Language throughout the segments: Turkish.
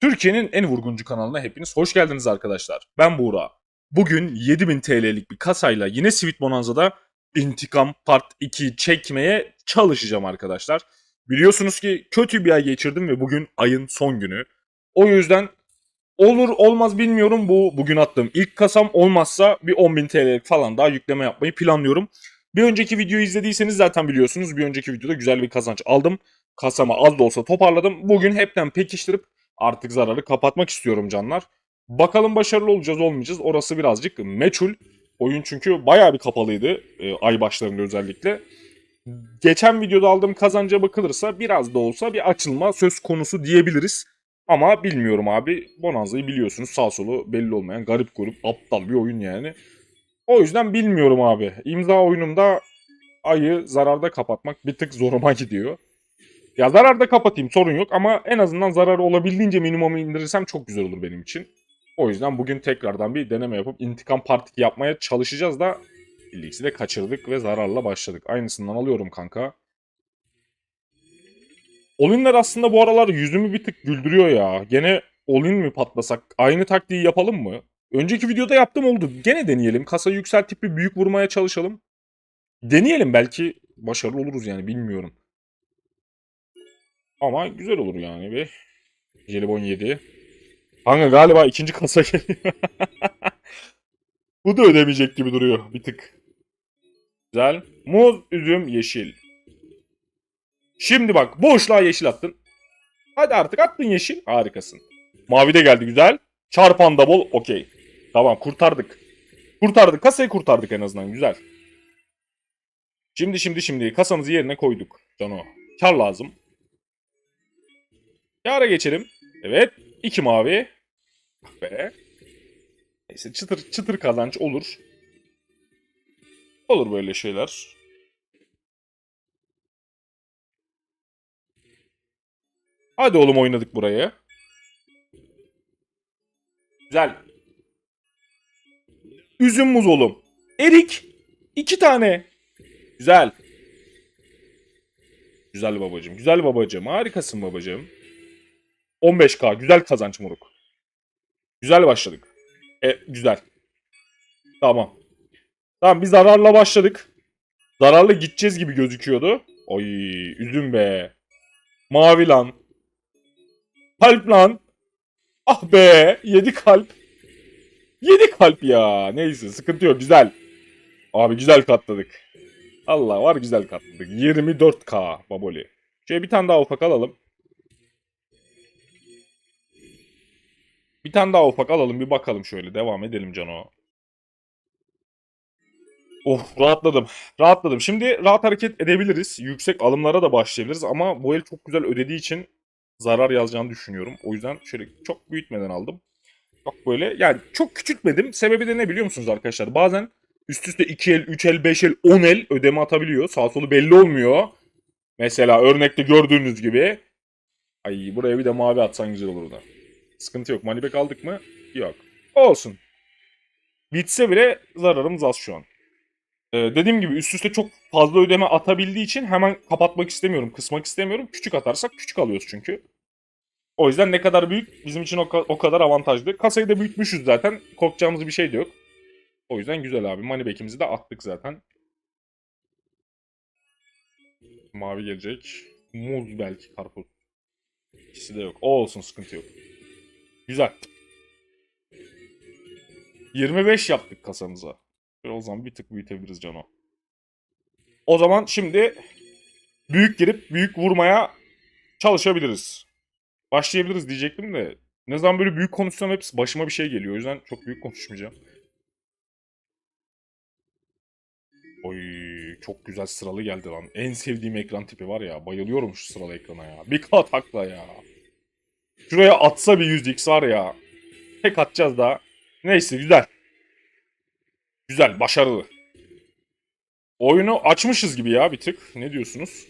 Türkiye'nin en vurguncu kanalına hepiniz hoş geldiniz arkadaşlar. Ben Buğra. Bugün 7000 TL'lik bir kasayla yine Sweet Bonanza'da intikam part 2 çekmeye çalışacağım arkadaşlar. Biliyorsunuz ki kötü bir ay geçirdim ve bugün ayın son günü. O yüzden olur olmaz bilmiyorum bu bugün attığım ilk kasam olmazsa bir 10.000 TL'lik falan daha yükleme yapmayı planlıyorum. Bir önceki videoyu izlediyseniz zaten biliyorsunuz bir önceki videoda güzel bir kazanç aldım. Kasama az da olsa toparladım. Bugün hepten pekiştirip artık zararı kapatmak istiyorum canlar. Bakalım başarılı olacağız olmayacağız. Orası birazcık meçhul. Oyun çünkü bayağı bir kapalıydı e, ay başlarında özellikle. Geçen videoda aldığım kazanca bakılırsa biraz da olsa bir açılma söz konusu diyebiliriz. Ama bilmiyorum abi. Bonanza'yı biliyorsunuz sağ solu belli olmayan garip grup aptal bir oyun yani. O yüzden bilmiyorum abi. İmza oyunumda ayı zararda kapatmak bir tık zoruma gidiyor. Ya zararda kapatayım sorun yok ama en azından zararı olabildiğince minimuma indirirsem çok güzel olur benim için. O yüzden bugün tekrardan bir deneme yapıp intikam partiki yapmaya çalışacağız da ilgisi de kaçırdık ve zararla başladık. Aynısından alıyorum kanka. Oyunlar aslında bu aralar yüzümü bir tık güldürüyor ya. Gene oyun mi patlasak? Aynı taktiği yapalım mı? Önceki videoda yaptım oldu. Gene deneyelim. Kasayı yükseltip bir büyük vurmaya çalışalım. Deneyelim belki başarılı oluruz yani bilmiyorum. Ama güzel olur yani bir. Jelibon 7. Kanka galiba ikinci kasa geliyor. Bu da ödemeyecek gibi duruyor bir tık. Güzel. Muz, üzüm, yeşil. Şimdi bak boşluğa yeşil attın. Hadi artık attın yeşil. Harikasın. Mavi de geldi güzel. Çarpan da bol. Okey. Tamam kurtardık. Kurtardık. Kasayı kurtardık en azından. Güzel. Şimdi şimdi şimdi kasamızı yerine koyduk. Cano. Kar lazım. Kâra geçelim. Evet. iki mavi. Be. Neyse çıtır çıtır kazanç olur. Olur böyle şeyler. Hadi oğlum oynadık burayı. Güzel. Üzüm muz oğlum. Erik. iki tane. Güzel. Güzel babacım. Güzel babacım. Harikasın babacım. 15k. Güzel kazanç moruk. Güzel başladık. E, güzel. Tamam. Tamam biz zararla başladık. Zararla gideceğiz gibi gözüküyordu. Oy üzüm be. Mavi lan. Kalp lan. Ah be. 7 kalp. 7 kalp ya. Neyse sıkıntı yok. Güzel. Abi güzel katladık. Allah var güzel katladık. 24k baboli. Şöyle bir tane daha ufak alalım. Bir tane daha ufak alalım bir bakalım şöyle. Devam edelim Cano. Oh rahatladım. Rahatladım. Şimdi rahat hareket edebiliriz. Yüksek alımlara da başlayabiliriz ama bu el çok güzel ödediği için zarar yazacağını düşünüyorum. O yüzden şöyle çok büyütmeden aldım. Bak böyle yani çok küçültmedim. Sebebi de ne biliyor musunuz arkadaşlar? Bazen üst üste 2 el, 3 el, 5 el, 10 el ödeme atabiliyor. Sağ solu belli olmuyor. Mesela örnekte gördüğünüz gibi. Ay buraya bir de mavi atsan güzel olurdu. Sıkıntı yok. Moneyback aldık mı? Yok. Olsun. Bitse bile zararımız az şu an. Ee, dediğim gibi üst üste çok fazla ödeme atabildiği için hemen kapatmak istemiyorum, kısmak istemiyorum. Küçük atarsak küçük alıyoruz çünkü. O yüzden ne kadar büyük bizim için o, ka- o kadar avantajlı. Kasayı da büyütmüşüz zaten. Korkacağımız bir şey de yok. O yüzden güzel abi. Moneyback'imizi de attık zaten. Mavi gelecek. Muz belki karpuz. İkisi de yok. O olsun sıkıntı yok. Güzel. 25 yaptık kasamıza. Ve o zaman bir tık büyütebiliriz Cano. O zaman şimdi büyük girip büyük vurmaya çalışabiliriz. Başlayabiliriz diyecektim de ne zaman böyle büyük konuşsam hepsi başıma bir şey geliyor. O yüzden çok büyük konuşmayacağım. Oy çok güzel sıralı geldi lan. En sevdiğim ekran tipi var ya. Bayılıyorum şu sıralı ekrana ya. Bir kat hakla ya. Şuraya atsa bir 100x var ya. Tek atacağız daha. Neyse güzel. Güzel, başarılı. Oyunu açmışız gibi ya bir tık. Ne diyorsunuz?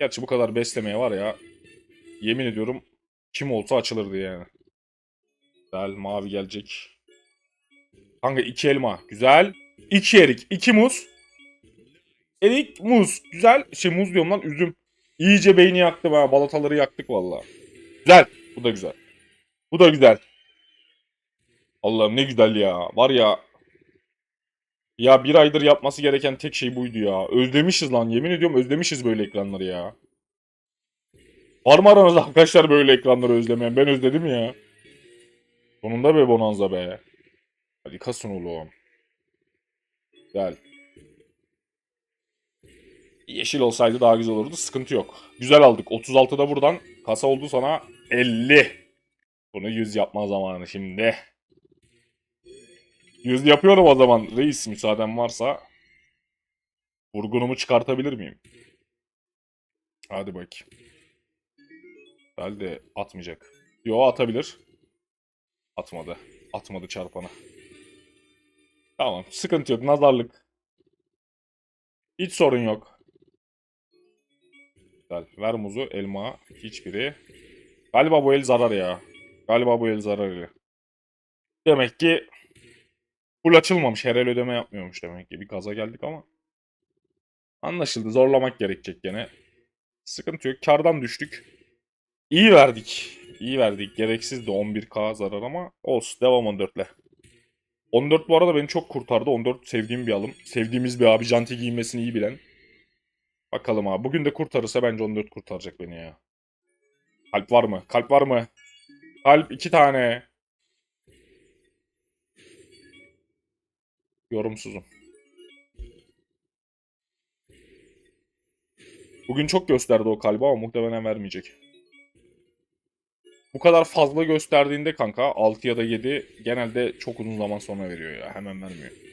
Gerçi bu kadar beslemeye var ya. Yemin ediyorum kim olsa açılırdı yani. Güzel, mavi gelecek. Kanka iki elma. Güzel. İki erik, iki muz. Erik, muz. Güzel. Şey muz diyorum lan üzüm. İyice beyni yaktım ha. Balataları yaktık valla. Güzel. Bu da güzel. Bu da güzel. Allah'ım ne güzel ya. Var ya. Ya bir aydır yapması gereken tek şey buydu ya. Özlemişiz lan. Yemin ediyorum özlemişiz böyle ekranları ya. Var mı aranızda arkadaşlar böyle ekranları özlemeyen? Ben özledim ya. Sonunda be Bonanza be. Hadi kasın oğlum. Güzel. Yeşil olsaydı daha güzel olurdu. Sıkıntı yok. Güzel aldık. 36'da buradan. Kasa oldu sana 50. Bunu 100 yapma zamanı şimdi. 100 yapıyorum o zaman. Reis müsaaden varsa. Vurgunumu çıkartabilir miyim? Hadi bakayım. Herhalde atmayacak. Yo atabilir. Atmadı. Atmadı çarpanı. Tamam. Sıkıntı yok. Nazarlık. Hiç sorun yok. Güzel. Ver muzu. Elma. Hiçbiri. Galiba bu el zarar ya. Galiba bu el zarar ya. Demek ki full açılmamış. Her el ödeme yapmıyormuş demek ki. Bir kaza geldik ama. Anlaşıldı. Zorlamak gerekecek gene. Sıkıntı yok. Kardan düştük. İyi verdik. İyi verdik. Gereksiz de 11k zarar ama olsun. Devam 14'le. 14 bu arada beni çok kurtardı. 14 sevdiğim bir alım. Sevdiğimiz bir abi. Janti giyinmesini iyi bilen. Bakalım abi. Bugün de kurtarırsa bence 14 kurtaracak beni ya. Kalp var mı? Kalp var mı? Kalp iki tane. Yorumsuzum. Bugün çok gösterdi o kalbi ama muhtemelen vermeyecek. Bu kadar fazla gösterdiğinde kanka 6 ya da 7 genelde çok uzun zaman sonra veriyor ya. Hemen vermiyor.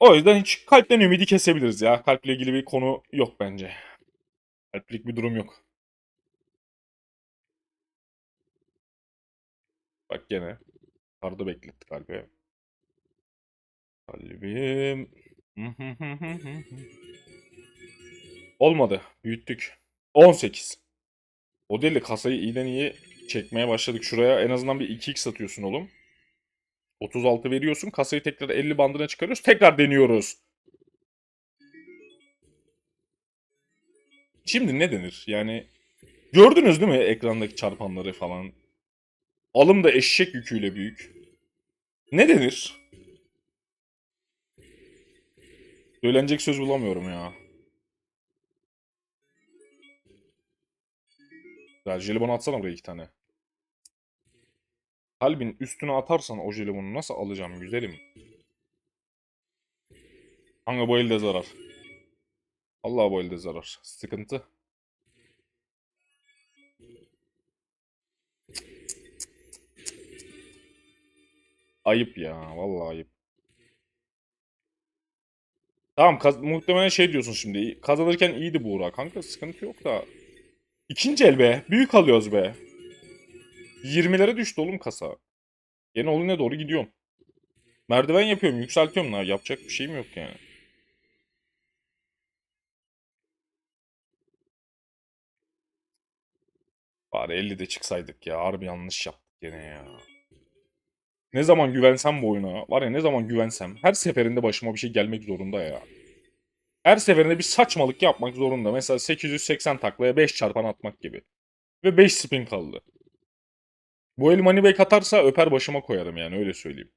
O yüzden hiç kalpten ümidi kesebiliriz ya. Kalple ilgili bir konu yok bence. Kalplik bir durum yok. Bak gene. Karda bekletti kalbi. Kalbim. Olmadı. Büyüttük. 18. O deli kasayı iyiden iyi çekmeye başladık. Şuraya en azından bir 2x atıyorsun oğlum. 36 veriyorsun. Kasayı tekrar 50 bandına çıkarıyoruz. Tekrar deniyoruz. Şimdi ne denir? Yani gördünüz değil mi ekrandaki çarpanları falan? Alım da eşek yüküyle büyük. Ne denir? Söylenecek söz bulamıyorum ya. Ya jelibon atsana buraya iki tane. Kalbin üstüne atarsan o jelibonu nasıl alacağım güzelim? Kanka bu elde zarar. Allah bu elde zarar. Sıkıntı. Ayıp ya. Vallahi ayıp. Tamam muhtemelen şey diyorsun şimdi. Kazanırken iyiydi Buğra. Kanka sıkıntı yok da. İkinci el be. Büyük alıyoruz be. 20'lere düştü oğlum kasa. Gene oluna doğru gidiyorum. Merdiven yapıyorum, yükseltiyorum. lan. Yapacak bir şeyim yok yani. Bari 50'de çıksaydık ya. Harbi yanlış yaptık gene ya. Ne zaman güvensem bu oyuna. Var ya ne zaman güvensem. Her seferinde başıma bir şey gelmek zorunda ya. Her seferinde bir saçmalık yapmak zorunda. Mesela 880 taklaya 5 çarpan atmak gibi. Ve 5 spin kaldı. Bu el moneyback atarsa öper başıma koyarım yani öyle söyleyeyim.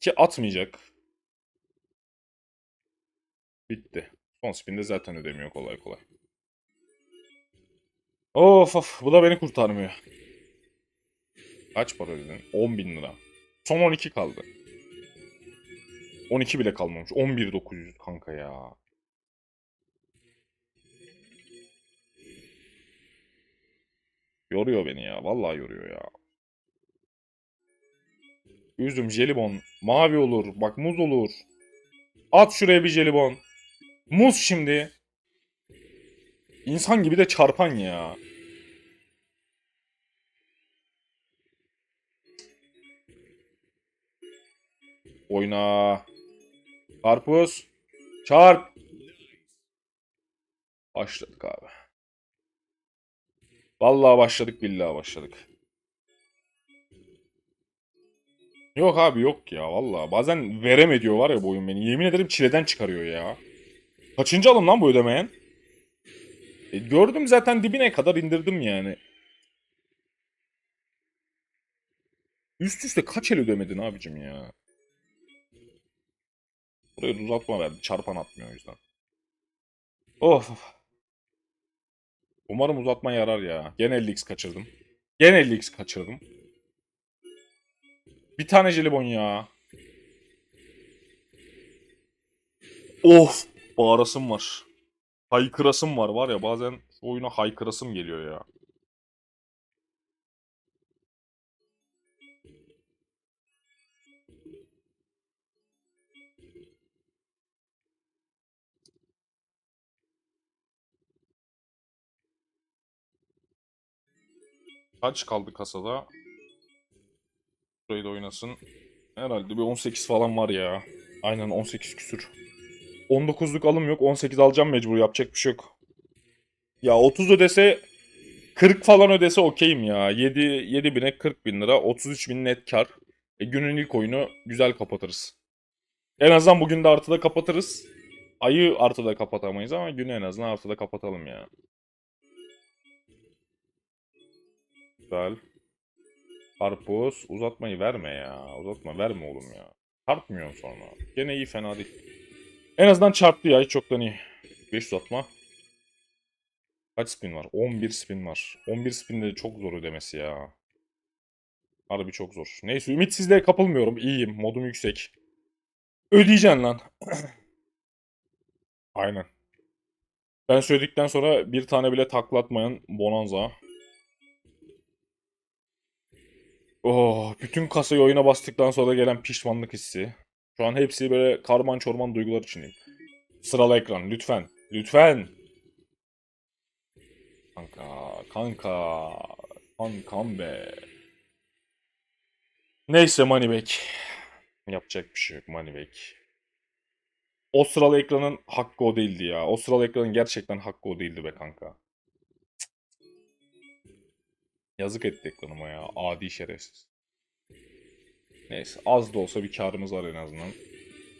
Ki atmayacak. Bitti. Son spinde zaten ödemiyor kolay kolay. Of of bu da beni kurtarmıyor. Kaç para ödedin? 10 bin lira. Son 12 kaldı. 12 bile kalmamış. 11.900 kanka ya. Yoruyor beni ya. Vallahi yoruyor ya. Üzüm, jelibon. Mavi olur. Bak muz olur. At şuraya bir jelibon. Muz şimdi. İnsan gibi de çarpan ya. Oyna. Karpuz. Çarp. Başladık abi. Vallahi başladık billahi başladık. Yok abi yok ya vallahi. Bazen verem ediyor var ya bu oyun beni. Yemin ederim çileden çıkarıyor ya. Kaçıncı alım lan bu ödemeyen? E, gördüm zaten dibine kadar indirdim yani. Üst üste kaç el ödemedin abicim ya? Buraya uzatma verdi. Çarpan atmıyor o yüzden. Of. Umarım uzatma yarar ya. Gene 50x kaçırdım. Gene 50x kaçırdım. Bir tane jelibon ya. Of. Bağırasım var. Haykırasım var var ya bazen oyuna haykırasım geliyor ya. Kaç kaldı kasada? Burayı da oynasın. Herhalde bir 18 falan var ya. Aynen 18 küsür. 19'luk alım yok. 18 alacağım mecbur. Yapacak bir şey yok. Ya 30 ödese 40 falan ödese okeyim ya. 7, 7 bine 40 bin lira. 33 bin net kar. E, günün ilk oyunu güzel kapatırız. En azından bugün de artıda kapatırız. Ayı artıda kapatamayız ama günü en azından artıda kapatalım ya. Güzel. Karpuz. Uzatmayı verme ya. Uzatma verme oğlum ya. Çarpmıyorsun sonra. Gene iyi fena değil. En azından çarptı ya. Hiç çoktan iyi. 5 uzatma. Kaç spin var? 11 spin var. 11 spin de çok zor ödemesi ya. Harbi çok zor. Neyse ümitsizliğe kapılmıyorum. İyiyim. Modum yüksek. Ödeyeceksin lan. Aynen. Ben söyledikten sonra bir tane bile taklatmayan Bonanza. Oh, bütün kasayı oyuna bastıktan sonra gelen pişmanlık hissi. Şu an hepsi böyle karman çorman duygular içindeyim. Sıralı ekran lütfen. Lütfen. Kanka, kanka. Kankam be. Neyse Moneyback. Yapacak bir şey yok Moneyback. O sıralı ekranın hakkı o değildi ya. O sıralı ekranın gerçekten hakkı o değildi be kanka. Yazık etti ekranıma ya. Adi şerefsiz. Neyse az da olsa bir karımız var en azından.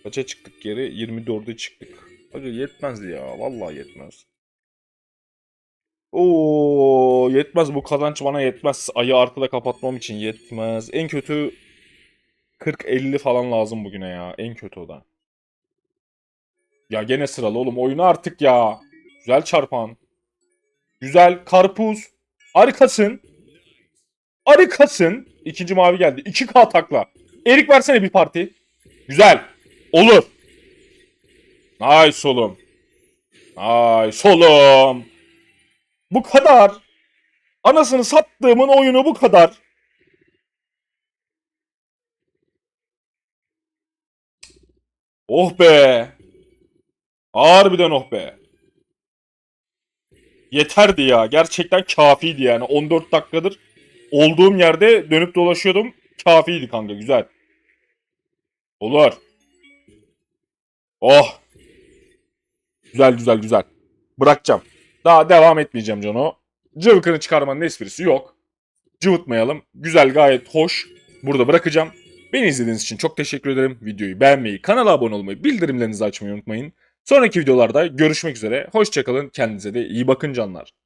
Kaça çıktık geri? 24'e çıktık. Hadi yetmezdi ya. Vallahi yetmez. Oo yetmez bu kazanç bana yetmez. Ayı artıda kapatmam için yetmez. En kötü 40-50 falan lazım bugüne ya. En kötü o da. Ya gene sıralı oğlum oyunu artık ya. Güzel çarpan. Güzel karpuz. Harikasın. Harikasın. İkinci mavi geldi. 2K takla. Erik versene bir parti. Güzel. Olur. Nice oğlum. Nice oğlum. Bu kadar. Anasını sattığımın oyunu bu kadar. Oh be. Harbiden oh be. Yeterdi ya. Gerçekten kafiydi yani. 14 dakikadır olduğum yerde dönüp dolaşıyordum. Kafiydi kanka. Güzel. Olur. Oh. Güzel güzel güzel. Bırakacağım. Daha devam etmeyeceğim Cano. Cıvkını çıkarmanın esprisi yok. Cıvıtmayalım. Güzel gayet hoş. Burada bırakacağım. Beni izlediğiniz için çok teşekkür ederim. Videoyu beğenmeyi, kanala abone olmayı, bildirimlerinizi açmayı unutmayın. Sonraki videolarda görüşmek üzere. Hoşçakalın. Kendinize de iyi bakın canlar.